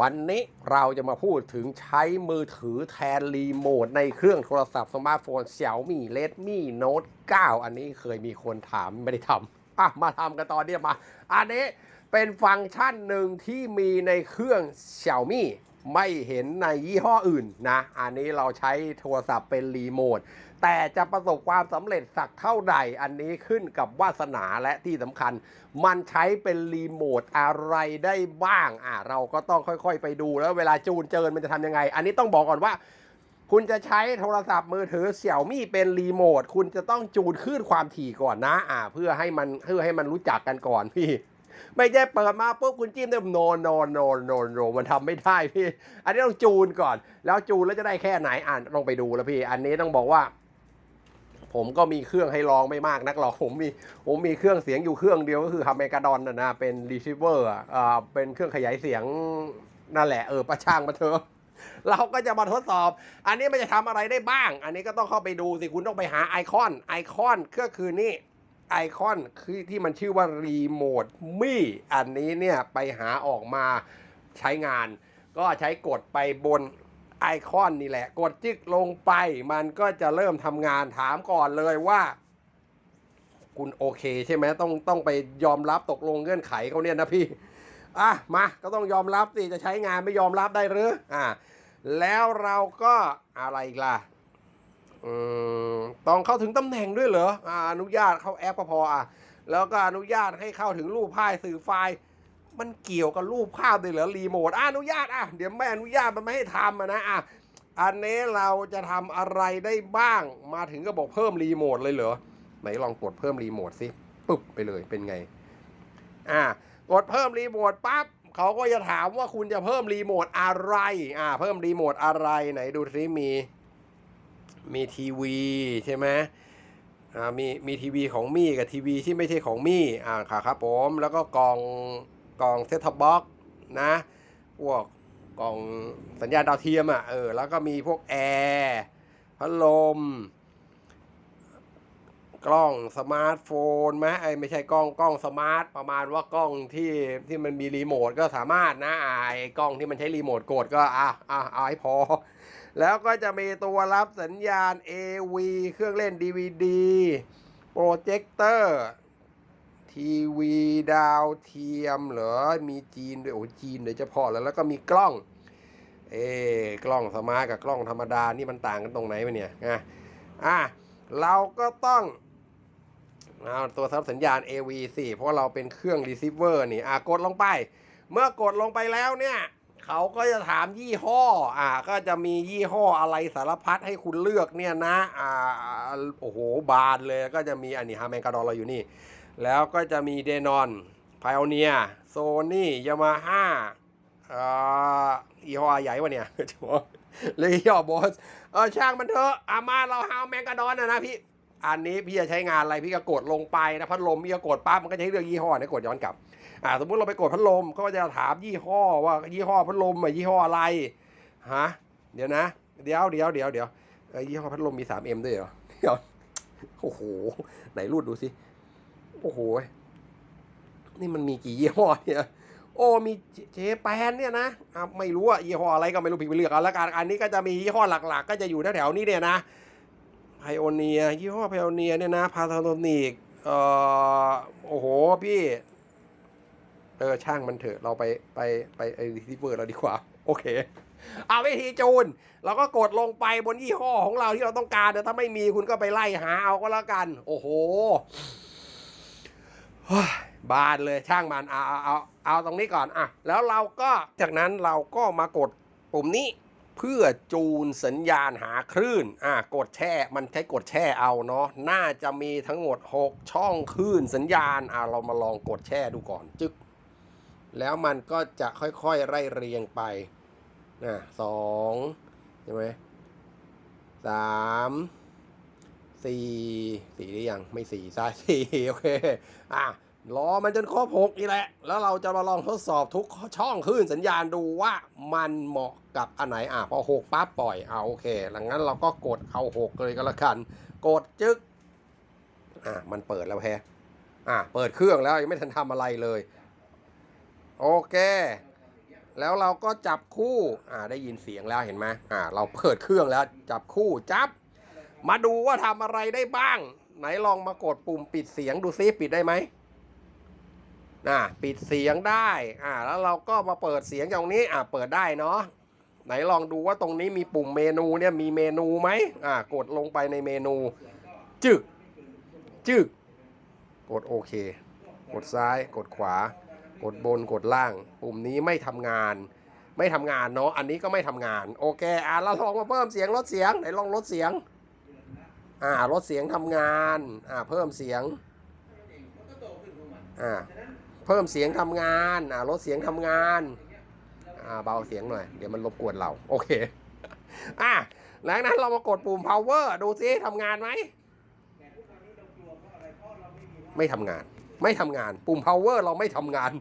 วันนี้เราจะมาพูดถึงใช้มือถือแทนรีโมทในเครื่องโทรศัพท์สมาร์ทโฟน Xiaomi Redmi Note 9อันนี้เคยมีคนถามไม่ได้ทำอะมาทำกันตอนนี้มา อันนี้เป็นฟังก์ชันหนึ่งที่มีในเครื่อง Xiaomi ไม่เห็นในยี่ห้ออื่นนะ อันนี้เราใช้โทรศัพท์เป็นรีโมท แต่จะประสบความสำเร็จสักเท่าใดอันนี้ขึ้นกับวาสนาและที่สำคัญ มันใช้เป็นรีโมทอะไรได้บ้าง อะเราก็ต้องค่อยๆ ไปดูแล้วเวลาจูนเจินมันจะทำยังไง อันนี้ต้องบอกก่อนว่า คุณจะใช้โทรศัพท์มือถือเสี่ยวมี่เป็นรีโมท คุณจะต้องจูนคลื่นความถี่ก่อนนะ อ่า เพื่อให้มันเพื่อให้มันรู้จักกันก่อนพี่ ไม่ใช่เปิดมาปุ๊บคุณจิ้มได้โนโนโนโนโนมันทำไม่ได้พี่ อันนี้ต้องจูนก่อน แล้วจูนแล้วจะได้แค่ไหนอ่านต้องไปดูแล้วพี่ อันนี้ต้องบอกว่า ผมก็มีเครื่องให้ลองไม่มากนักหรอกผมมีผมมีเครื่องเสียงอยู่เครื่องเดียวก็คือฮัมเมกาดอนนะนะเป็นรีเซิเวอร์อ่าเป็นเครื่องขยายเสียงนั่นแหละเออประช่างมาเถอะเราก็จะมาทดสอบ อันนี้มันจะทำอะไรได้บ้าง อันนี้ก็ต้องเข้าไปดูสิ คุณต้องไปหาไอคอน ไอคอนก็คือนี่ ไอคอนคือที่มันชื่อว่ารีโมทมี่อันนี้เนี่ยไปหาออกมาใช้งาน ก็ใช้กดไปบนไอคอนนี่แหละ กดจึกลงไปมันก็จะเริ่มทำงานถามก่อนเลยว่า คุณโอเคใช่ไหมต้องต้องไปยอมรับตกลงเงื่อนไขเขาเนี่ยนะพี่ อะมาก็ต้องยอมรับสิจะใช้งานไม่ยอมรับได้หรืออะแล้วเราก็อะไรอีกล่ะ ต้องเข้าถึงตำแหน่งด้วยเหรออ่าอนุญาตเข้าแอปก็พออะแล้วก็อนุญาตให้เข้าถึงรูปภาพสื่อไฟล์มันเกี่ยวกับรูปภาพด้วยเหรอรีโมทอะอนุญาตอะเดี๋ยวไม่อนุญาตมันไม่ให้ทำอะนะอะอันนี้เราจะทำอะไรได้บ้างมาถึงก็บอกเพิ่มรีโมทเลยเหรอไหนลองกดเพิ่มรีโมทสิปึ๊บไปเลยเป็นไง อ่ากดเพิ่มรีโมทปั๊บเขาก็จะถามว่าคุณจะเพิ่มรีโมทอะไร อ่า เพิ่มรีโมทอะไรไหนดูซิมี มีทีวีใช่ไหมอ่ามีมีทีวีของมี่กับทีวีที่ไม่ใช่ของมี่อ่าค่ะครับผมแล้วก็กล่องกล่องเซตท็อปบ็อกนะพวกกล่องสัญญาณดาวเทียมอะเออแล้วก็มีพวกแอร์พัดลม กล้องสมาร์ทโฟนไหมไอ้ไม่ใช่กล้องกล้องสมาร์ทประมาณว่ากล้องที่ที่มันมีรีโมทก็สามารถนะไอ้กล้องที่มันใช้รีโมทกดก็อะอะเอาให้พอ แล้วก็จะมีตัวรับสัญญาณ AV เครื่องเล่น DVD โปรเจคเตอร์ทีวีดาวเทียมเหรอ มีจีนด้วยโอ้จีนเดี๋ยวจะพอแล้วแล้วก็มีกล้อง เอ๊กล้องสมาร์ทกับกล้องธรรมดานี่มันต่างกันตรงไหนวะเนี่ยอะอะเราก็ต้อง เอาตัวรับสัญญาณ AV สิเพราะเราเป็นเครื่อง receiver นี่อะกดลงไป เมื่อกดลงไปแล้วเนี่ย เขาก็จะถามยี่ห้อ อ่า ก็จะมียี่ห้ออะไรสารพัดให้คุณเลือกเนี่ยนะ อ่า โอ้โห บานเลยก็จะมีอันนี้ฮาแมงกาดอนเราอยู่นี่ แล้วก็จะมีเดนอนไพโอเนียโซนี่ยามาฮ่าอ่ายี่ห้อใหญ่วะเนี่ยเลยยี่ห้อบอสเออช่างมันเถอะอามาเราฮาวแมงกาดอนนะนะพี่ อันนี้พี่จะใช้งานอะไรพี่ก็กดลงไปนะพัดลมพี่ก็กดปั๊บมันก็จะให้เลือกยี่ห้อนะกดย้อนกลับอ่าสมมุติเราไปกดพัดลมเขาก็จะถามยี่ห้อว่ายี่ห้อพัดลมอะยี่ห้ออะไรฮะเดี๋ยวนะ เดี๋ยวเดี๋ยวเดี๋ยวเดี๋ยวยี่ห้อพัดลมมี 3M ด้วยเหรอเดี๋ยวโอ้โห ไหนรูดดูสิโอ้โหนี่มันมีกี่ยี่ห้อเนี่ยโอ้มีเจแปนเนี่ยนะไม่รู้อะยี่ห้ออะไรก็ไม่รู้พี่ไปเลือกเอาละกันอันนี้ก็จะมียี่ห้อหลัก ๆ ก็จะอยู่แถวๆนี้เนี่ยนะ ไพโอเนียยี่ห้อไพโอเนียเนี่ยนะพาทาโทนิกเอ่อโอ้โหพี่เออช่างมันเถอะเราไปไปไปไอ้รีซิเวอร์เราดีกว่า โอเคเอาวิธีจูน เราก็กดลงไปบนยี่ห้อของเราที่เราต้องการแต่ถ้าไม่มีคุณก็ไปไล่หาเอาก็แล้วกัน โอ้โหบานเลยช่างมันเอาเอาเอาเอาตรงนี้ก่อนอะแล้วเราก็จากนั้นเราก็มากดปุ่มนี้ เพื่อจูนสัญญาณหาคลื่น อะกดแช่ มันใช้กดแช่เอาเนาะ น่าจะมีทั้งหมด 6 ช่องคลื่นสัญญาณ อะเรามาลองกดแช่ดูก่อนจึกแล้วมันก็จะค่อยๆไล่เรียงไปนะสองใช่ไหมสามสี่สี่หรือยัง ไม่สี่ซ้ายสี่โอเค อะ รอมันจนครบหกนี่แหละ แล้วเราจะมาลองทดสอบทุกช่องคลื่นสัญญาณดูว่ามันเหมาะกับอันไหนอะพอหกปั๊บปล่อยเอะโอเคหลังนั้นเราก็กดเอาหกเลยก็แล้วกัน กดจึ๊กอะมันเปิดแล้วแฮะอะเปิดเครื่องแล้วยังไม่ทันทำอะไรเลย โอเค แล้วเราก็จับคู่อ่าได้ยินเสียงแล้วเห็นไหมอ่าเราเปิดเครื่องแล้วจับคู่จับ มาดูว่าทำอะไรได้บ้าง ไหนลองมากดปุ่มปิดเสียงดูซิปิดได้ไหม อ่าปิดเสียงได้อ่าแล้วเราก็มาเปิดเสียงอย่างนี้อ่าเปิดได้เนาะไหนลองดูว่าตรงนี้มีปุ่มเมนูเนี่ยมีเมนูไหมอ่ากดลงไปในเมนู จึกจึกกดโอเค กดซ้าย กดขวา กดบนกดล่าง ปุ่มนี้ไม่ทำงาน ไม่ทำงานเนาะอันนี้ก็ไม่ทำงาน โอเคอะเราลองมาเพิ่มเสียงลดเสียงไหนลองลดเสียงอ่าลดเสียงทำงานอ่าเพิ่มเสียงอ่า เพิ่มเสียงทำงานอ่าลดเสียงทำงานอ่าเบาเสียงหน่อย เดี๋ยวมันรบกวนเรา โอเคอะหลังนั้นเรามากดปุ่ม power ดูซิทำงานไหม ไม่ทำงาน ไม่ทำงาน ปุ่ม power เราไม่ทำงาน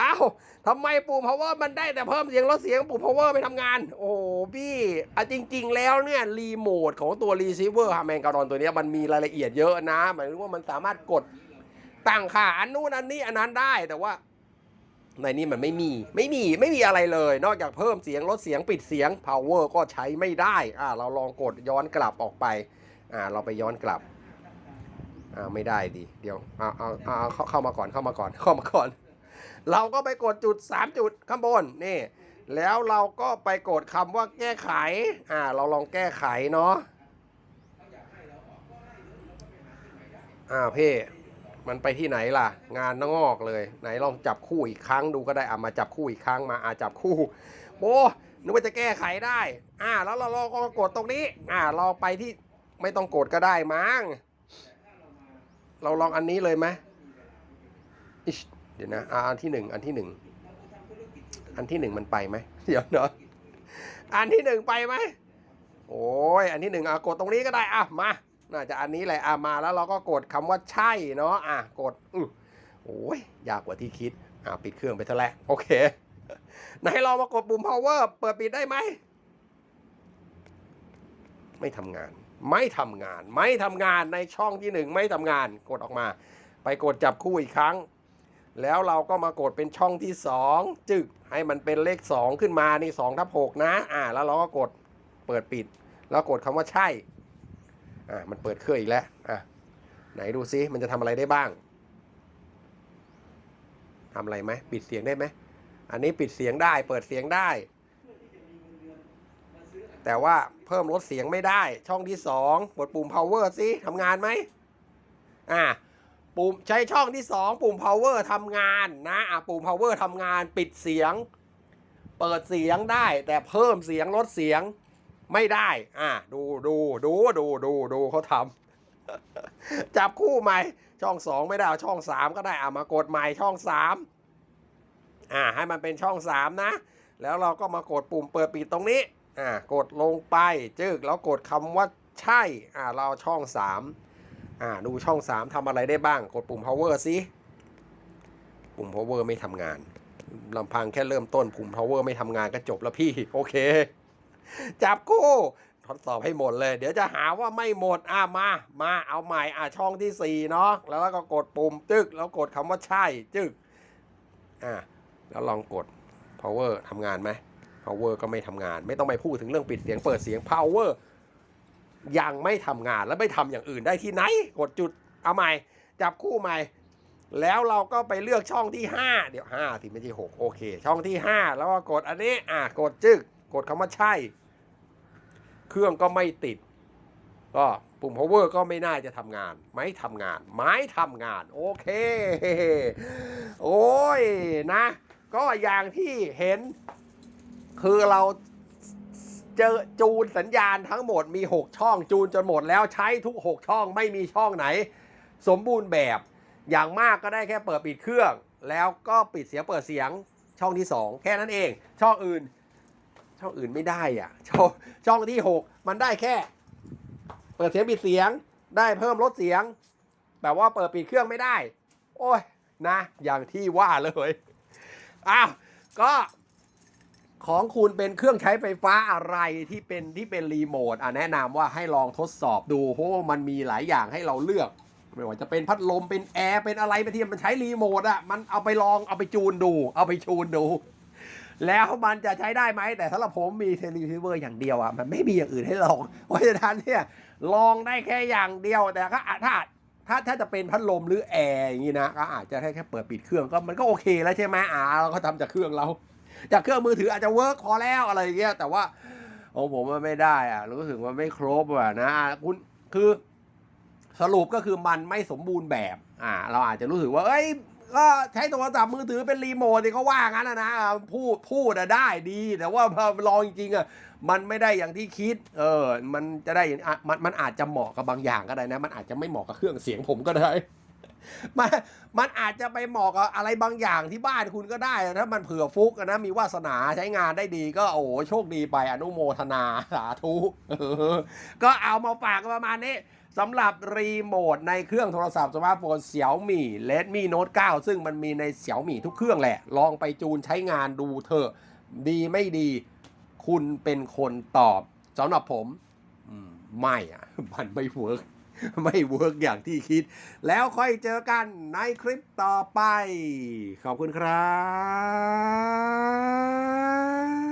อ้าวทำไมปุ่ม power มันได้แต่เพิ่มเสียงลดเสียงปุ่ม power ไม่ทำงาน โอ้พี่อะจริง ๆ แล้วเนี่ยรีโมทของตัว receiver ฮาแมนการอนตัวนี้มันมีรายละเอียดเยอะนะ หมายถึงว่ามันสามารถกด ตั้งค่าอันนู้นอันนี้อันนั้นได้แต่ว่า ในนี้มันไม่มี ไม่มีไม่มีอะไรเลย นอกจากเพิ่มเสียงลดเสียงปิดเสียง power ก็ใช้ไม่ได้อ่าเราลองกดย้อนกลับออกไปอ่าเราไปย้อนกลับอ่าไม่ได้ดิเดี๋ยวเอาเอาเอาเข้าเข้ามาก่อนเข้ามาก่อนเข้ามาก่อน เราก็ไปกดจุด 3 จุดข้างบนนี่ แล้วเราก็ไปกดคำว่าแก้ไขอ่าเราลองแก้ไขเนาะอ่าเพ่ มันไปที่ไหนล่ะ งานนอกเลย ไหนลองจับคู่อีกครั้งดูก็ได้อะมาจับคู่อีกครั้งมาอาจับคู่โอ้นึกว่าจะแก้ไขได้ อ่า แล้วเราลองก็กดตรงนี้ อ่าเราไปที่ไม่ต้องกดก็ได้มั้งเราลองอันนี้เลยไหมเดี๋ยวนะอ่าอันที่หนึ่งอันที่หนึ่งอันที่หนึ่งมันไปไหมเดี๋ยวเนาะอันที่หนึ่งไปไหมโอ้ยอันที่หนึ่งอะกดตรงนี้ก็ได้อะมา น่าจะอันนี้แหละอะมาแล้วเราก็กดคำว่าใช่เนาะอะกดอือโอ้ยยากกว่าที่คิดอะปิดเครื่องไปเท่าไหร่โอเคไหนลองมากดปุ่ม power เปิดปิดได้ไหมไม่ทำงาน ไม่ทำงาน ไม่ทำงานในช่องที่หนึ่งไม่ทำงานกดออกมา ไปกดจับคู่อีกครั้ง แล้วเราก็มากดเป็นช่องที่สองจึกให้มันเป็นเลขสองขึ้นมานี่สองทับหกนะ อ่า แล้วเราก็กดเปิดปิด แล้วกดคำว่าใช่ อ่ามันเปิดเครื่องอีกแล้วอะไหนดูซิมันจะทำอะไรได้บ้างทำอะไรไหมปิดเสียงได้ไหมอันนี้ปิดเสียงได้ เปิดเสียงได้ แต่ว่าเพิ่มลดเสียงไม่ได้ ช่องที่สองกดปุ่ม power ซิทำงานไหมอ่าปุ่มใช้ช่องที่สองปุ่ม power ทำงานนะอะปุ่ม power ทำงาน ปิดเสียง เปิดเสียงได้ แต่เพิ่มเสียงลดเสียง ไม่ได้ อะดูดูดูดูดูดูเขาทำ จับคู่ใหม่ ช่องสองไม่ได้เอาช่องสามก็ได้อะมากดใหม่ช่องสามอ่า ให้มันเป็นช่องสามนะ แล้วเราก็มากดปุ่มเปิดปิดตรงนี้ อ่า กดลงไป จึกแล้วกดคำว่าใช่ อ่า เราช่องสามอ่า ดูช่องสามทำอะไรได้บ้าง กดปุ่ม power สิ ปุ่ม power ไม่ทำงานลำพังแค่เริ่มต้นปุ่ม power ไม่ทำงานก็จบแล้วพี่ โอเค จับคู่ทดสอบให้หมดเลย เดี๋ยวจะหาว่าไม่หมดอ่ามา มาเอาใหม่อ่าช่องที่สี่เนาะแล้วก็กดปุ่มจึกแล้วกดคำว่าใช่จึกอ่าแล้วลองกด power ทำงานไหม power ก็ไม่ทำงาน ไม่ต้องไปพูดถึงเรื่องปิดเสียงเปิดเสียง power ยังไม่ทำงานแล้วไม่ทำอย่างอื่นได้ที่ไหน กดจุดเอาใหม่ จับคู่ใหม่ แล้วเราก็ไปเลือกช่องที่ 5 เดี๋ยว5ที่ไม่ใช่6โอเค ช่องที่ 5 แล้วก็กดอันนี้อะกดจึก กดคำว่าใช่ เครื่องก็ไม่ติด ก็ปุ่ม power ก็ไม่น่าจะทำงาน ไม่ทำงาน ไม้ทำงาน โอเค โอ้ยนะ ก็อย่างที่เห็น คือเราเจอจูนสัญญาณทั้งหมดมี 6 ช่องจูนจนหมดแล้วใช้ทุก 6 ช่องไม่มีช่องไหน สมบูรณ์แบบ อย่างมากก็ได้แค่เปิดปิดเครื่อง แล้วก็ปิดเสียงเปิดเสียงช่องที่ 2 แค่นั้นเอง ช่องอื่น ช่องอื่นไม่ได้อะ ช่องช่องที่6มันได้แค่ เปิดเสียงปิดเสียง ได้เพิ่มลดเสียงแบบว่าเปิดปิดเครื่องไม่ได้ โอ้ยนะ อย่างที่ว่าเลยอ้าวก็ของคุณเป็นเครื่องใช้ไฟฟ้าอะไรที่เป็นที่เป็นรีโมทอะแนะนำว่าให้ลองทดสอบดู เพราะว่ามันมีหลายอย่างให้เราเลือก ไม่ว่าจะเป็นพัดลมเป็นแอร์เป็นอะไรไปที่มันใช้รีโมทอะมันเอาไปลองเอาไปจูนดู เอาไปจูนดู แล้วมันจะใช้ได้ไหมแต่สำหรับผมมีเทเลรีเวอร์อย่างเดียวอะมันไม่มีอย่างอื่นให้ลอง เพราะฉะนั้นเนี่ยลองได้แค่อย่างเดียวแต่ก็อาจถ้าถ้าถ้าจะเป็นพัดลมหรือแอร์อย่างนี้นะก็อาจจะแค่แค่เปิดปิดเครื่องก็มันก็โอเคแล้วใช่ไหมอ่าเราก็ทำจากเครื่องเรา จากเครื่องมือถืออาจจะเวิร์กพอแล้วอะไรเงี้ยแต่ว่าของผมมันไม่ได้อะรู้สึกว่าไม่ครบอะนะอะคุณคือสรุปก็คือมันไม่สมบูรณ์แบบ อ่า เราอาจจะรู้สึกว่า เอ้ย ก็ใช้โทรศัพท์มือถือเป็นรีโมทที่เขาว่างั้นนะนะพูดพูดอะได้ดี แต่ว่าพอลองจริงๆอะมันไม่ได้อย่างที่คิด เออ มันจะได้อย่างอะมันมันอาจจะเหมาะกับบางอย่างก็ได้นะ มันอาจจะไม่เหมาะกับเครื่องเสียงผมก็ได้มันมันอาจจะไปเหมาะกับอะไรบางอย่างที่บ้านคุณก็ได้ถ้ามันเผื่อฟุกนะมีวาสนาใช้งานได้ดีก็โอ้โชคดีไปอนุโมทนาสาธุก็เอามาฝากประมาณนี้ สำหรับรีโมทในเครื่องโทรศัพท์สมาร์ทโฟนเสี่ยวมี่ Redmi Note 9ซึ่งมันมีในเสี่ยวมี่ทุกเครื่องแหละ ลองไปจูนใช้งานดูเถอะ ดีไม่ดี คุณเป็นคนตอบสำหรับผมอืมไม่อะ มันไม่เวิร์กไม่เวิร์กอย่างที่คิด แล้วค่อยเจอกันในคลิปต่อไป ขอบคุณครับ